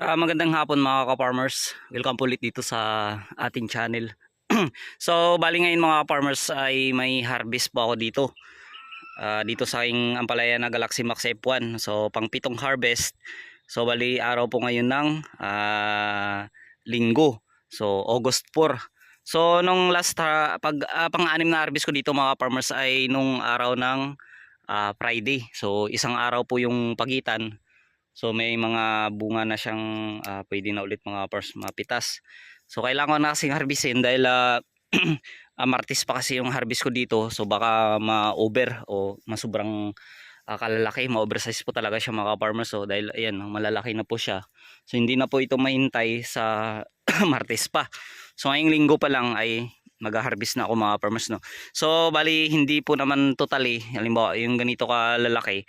Ah, magandang hapon mga ka-farmers. Welcome po ulit dito sa ating channel. so, bali ngayon mga ka-farmers ay may harvest po ako dito. Ah, dito sa aking ampalaya na Galaxy Max F1. So, pang pitong harvest. So, bali araw po ngayon ng ah, linggo. So, August 4. So, nung last ha- pag ah, pang-anim na harvest ko dito mga farmers ay nung araw ng ah, Friday. So, isang araw po yung pagitan. So may mga bunga na siyang ah, pwede na ulit mga pars mapitas. So kailangan ko na kasing harvestin dahil ah, ah, Martes pa kasi yung harvest ko dito. So baka ma-over o masubrang ah, kalalaki, ma-oversize po talaga siya mga farmers. So dahil ayan, malalaki na po siya. So hindi na po ito mahintay sa Martes pa. So ngayong linggo pa lang ay mag-harvest na ako mga farmers no. So bali hindi po naman totally, halimbawa yung ganito kalalaki,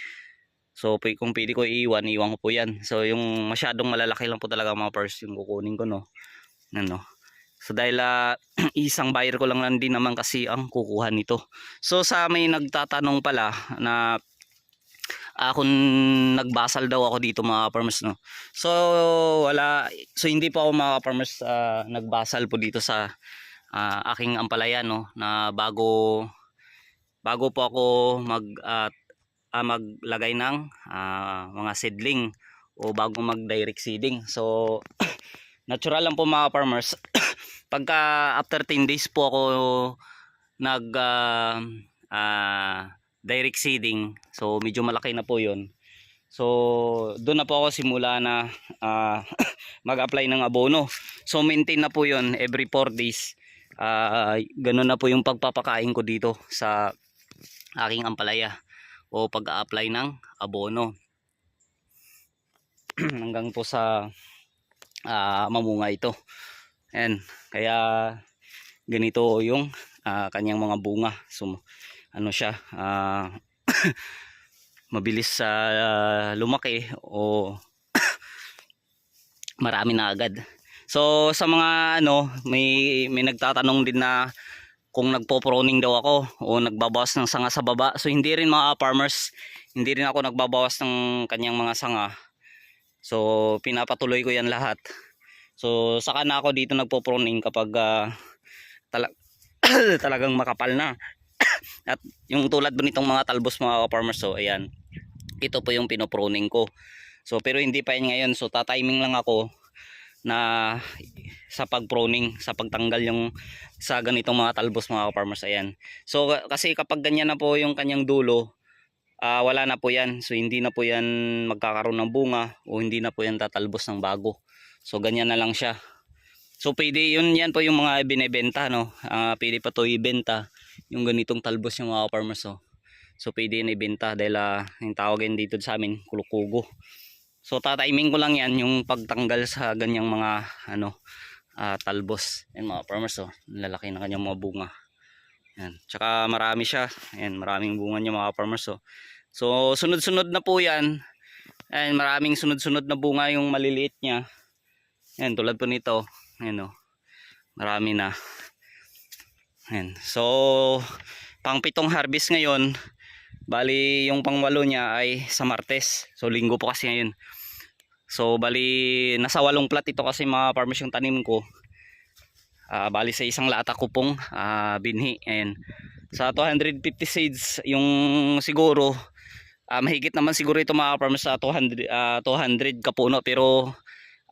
So kung pwede ko iiwan, iiwan ko po yan. So yung masyadong malalaki lang po talaga mga pars yung kukunin ko no. Ano. So dahil ah, isang buyer ko lang lang din naman kasi ang kukuha nito. So sa may nagtatanong pala na kung nagbasal daw ako dito mga farmers no. So wala so hindi po ako mga farmers ah, nagbasal po dito sa ah, aking ampalaya no na bago bago po ako mag ah, ah, maglagay ng ah, mga seedling o bago mag direct seeding. So natural lang po mga farmers. Pagka after 10 days po ako nag ah, ah, direct seeding. So medyo malaki na po 'yon. So doon na po ako simula na ah, mag-apply ng abono. So maintain na po 'yon every 4 days. Ah, ganun na po yung pagpapakain ko dito sa aking ampalaya o pag-apply ng abono. Hanggang po sa ah, mamunga ito. Ayan, kaya ganito yung ah, kanyang mga bunga. So ano siya ah, mabilis sa lumaki o marami na agad. So sa mga ano may may nagtatanong din na kung nagpo-proning daw ako o nagbabawas ng sanga sa baba. So hindi rin mga farmers, hindi rin ako nagbabawas ng kanyang mga sanga. So pinapatuloy ko yan lahat. So saka na ako dito nagpo-proning kapag ah, tala- talagang makapal na. At yung tulad nitong mga talbos mga farmers so ayan. Ito po yung pinoproning ko. So pero hindi pa yan ngayon. So tatiming lang ako na sa pagproning, sa pagtanggal yung sa ganitong mga talbos mga farmers ayan. So ka- kasi kapag ganyan na po yung kanyang dulo, ah, wala na po yan. So hindi na po yan magkakaroon ng bunga o hindi na po yan tatalbos ng bago. So ganyan na lang siya. So pwede yun yan po yung mga binebenta no. Ah, pwede pa to ibenta yung ganitong talbos yung mga farmers oh. So pwede yan ibenta dahil ah, yung tawag yan dito sa amin kulukugo. So tatiming ko lang yan yung pagtanggal sa ganyang mga ano ah, talbos. Yan mga farmers oh, lalaki na kanyang mga bunga. Yan. Tsaka marami siya. Yan, maraming bunga niya mga farmers oh. So sunod-sunod na po yan. Yan, maraming sunod-sunod na bunga yung maliliit niya. Yan, tulad po nito. Yan oh. Marami na. Yan. So pang pitong harvest ngayon, bali yung pangwalo niya ay sa Martes. So linggo po kasi ngayon. So bali nasa walong plat ito kasi mga farmers yung tanim ko. Ah, bali sa isang lata ko pong ah, binhi. Ayan. Sa 250 seeds yung siguro ah, mahigit naman siguro ito mga farmers sa 200 ah, 200 kapuno pero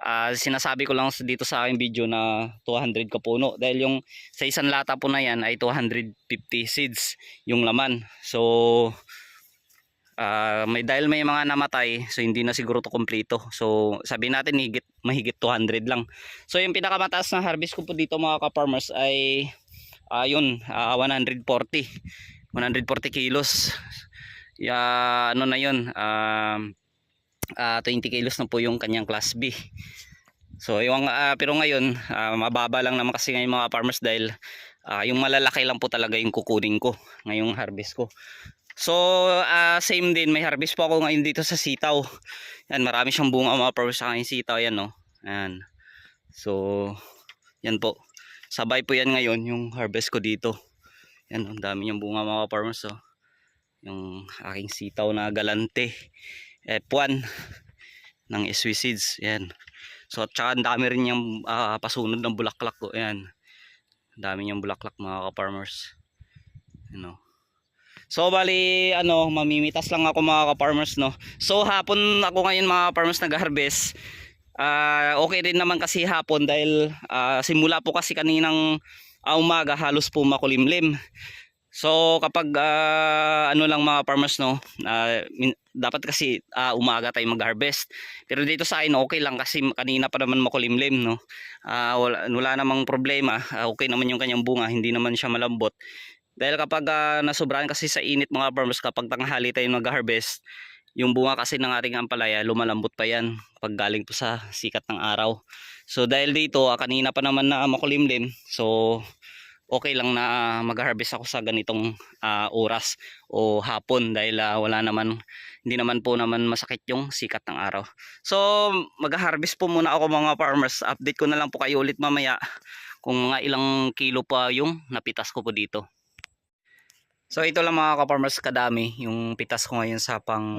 ah, sinasabi ko lang dito sa aking video na 200 kapuno dahil yung sa isang lata po na yan ay 250 seeds yung laman. So Ah, may dahil may mga namatay, so hindi na siguro to kumpleto. So sabi natin higit mahigit 200 lang. So yung pinakamataas na harvest ko po dito mga ka-farmers ay ayun, 140. 140 kilos. Ya ano na 'yun? Um ah, 20 kilos na po yung kanyang class B. So yung ah, pero ngayon ah, mababa lang naman kasi ngayon mga farmers dahil ah, yung malalaki lang po talaga yung kukunin ko ngayong harvest ko. So, ah, same din. May harvest po ako ngayon dito sa sitaw. Yan, marami siyang bunga mga farmers sa aking sitaw. Yan, no. Yan. So, yan po. Sabay po yan ngayon, yung harvest ko dito. Yan, ang dami niyang bunga mga farmers, oh. Yung aking sitaw na galante. F1 ng SW Seeds. Yan. So at saka ang dami rin yung ah, pasunod ng bulaklak ko. Ang dami niyang bulaklak mga ka-farmers. Ano. So bali ano, mamimitas lang ako mga ka-farmers no. So hapon ako ngayon mga farmers nag-harvest. Ah, okay rin naman kasi hapon dahil ah, simula po kasi kaninang ah, umaga halos po makulimlim. So kapag ah, ano lang mga farmers no, min- dapat kasi ah, umaga tayo mag-harvest. Pero dito sa akin okay lang kasi kanina pa naman makulimlim no. Ah, wala, wala namang problema. Ah, okay naman yung kanyang bunga, hindi naman siya malambot. Dahil kapag ah, nasobrahan kasi sa init mga farmers kapag tanghali tayo mag-harvest, yung bunga kasi ng ating ampalaya lumalambot pa yan pag galing po sa sikat ng araw. So dahil dito ah, kanina pa naman na makulimlim, so okay lang na mag-harvest ako sa ganitong ah, oras o hapon dahil ah, wala naman hindi naman po naman masakit yung sikat ng araw. So mag-harvest po muna ako mga farmers. Update ko na lang po kayo ulit mamaya kung mga ilang kilo pa yung napitas ko po dito. So ito lang mga ka-farmers kadami yung pitas ko ngayon sa pang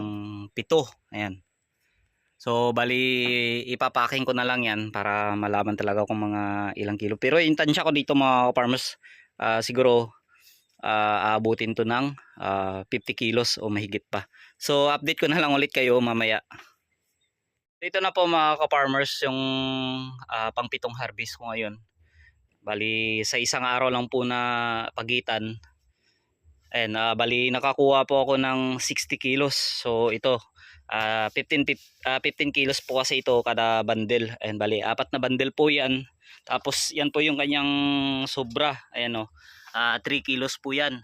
pito. Ayan. So bali ipapaking ko na lang yan para malaman talaga kung mga ilang kilo. Pero yung ko dito mga ka-farmers ah, siguro ah, aabutin to ng ah, 50 kilos o mahigit pa. So update ko na lang ulit kayo mamaya. Dito na po mga ka-farmers yung ah, pangpitong harvest ko ngayon. Bali sa isang araw lang po na pagitan Ayan, ah, bali nakakuha po ako ng 60 kilos. So ito, ah 15, pip- ah, 15 kilos po kasi ito kada bundle. Ayan, bali apat na bundle po yan. Tapos yan po yung kanyang sobra. Ayan o, ah 3 kilos po yan.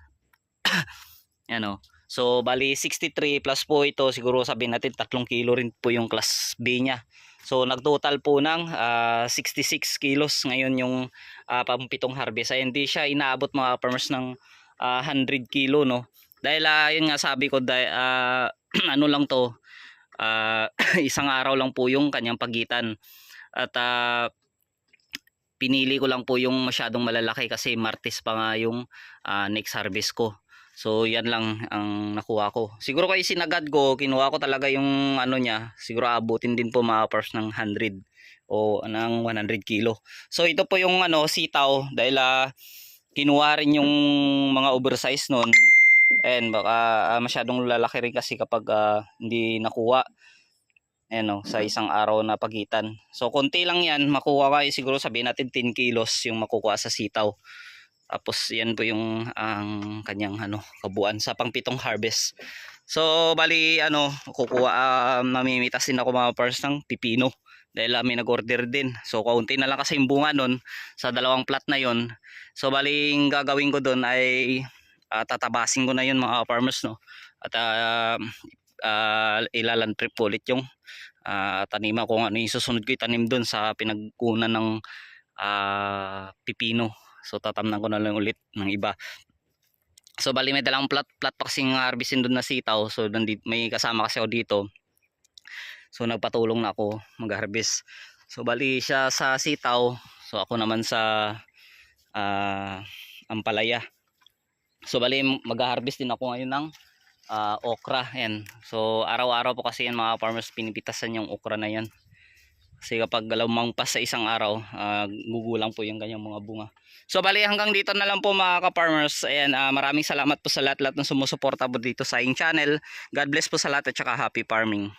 Ayan o. So bali 63 plus po ito, siguro sabihin natin 3 kilo rin po yung class B niya. So nagtotal po ng ah, 66 kilos ngayon yung ah, pampitong harvest. Ay hindi siya inaabot mga farmers ng ah, 100 kilo no. Dahil ah, yun nga sabi ko dahil ah, ano lang to ah, isang araw lang po yung kanyang pagitan. At ah, pinili ko lang po yung masyadong malalaki kasi Martes pa nga yung ah, next harvest ko. So yan lang ang nakuha ko. Siguro kay sinagad ko, kinuha ko talaga yung ano niya, siguro abutin din po mga pars ng 100 o ng 100 kilo. So ito po yung ano sitaw dahil ah, kinuha rin yung mga oversize noon. And baka ah, masyadong lalaki rin kasi kapag ah, hindi nakuha. Ayan o, sa isang araw na pagitan. So konti lang yan, makuha ka siguro sabihin natin 10 kilos yung makukuha sa sitaw. Tapos yan po yung ang kanyang ano, kabuuan sa pangpitong harvest. So bali ano, kukuha uh, namimitas din ako mga pars ng pipino dahil uh, may nag-order din. So kaunti na lang kasi yung bunga nun sa dalawang plat na yon. So bali yung gagawin ko doon ay uh, tatabasin ko na yun mga farmers no. At uh, uh, ilalan trip ulit yung uh, taniman kung ano yung susunod ko itanim doon sa pinagkunan ng uh, pipino. So tatamnan ko na lang ulit ng iba. So bali may dalang plat plat pa kasing harvestin doon na sitaw. So nandito, may kasama kasi ako dito. So nagpatulong na ako mag-harvest. So bali siya sa sitaw. So ako naman sa ah, ampalaya. So bali mag-harvest din ako ngayon ng ah, okra. Yan. So araw-araw po kasi yan mga farmers pinipitasan yung okra na yan. Kasi kapag lamang pa sa isang araw, ah, gugulang po yung kanyang mga bunga. So bali hanggang dito na lang po mga ka-farmers. Ayan, ah, maraming salamat po sa lahat-lahat ng sumusuporta po dito sa aking channel. God bless po sa lahat at saka happy farming.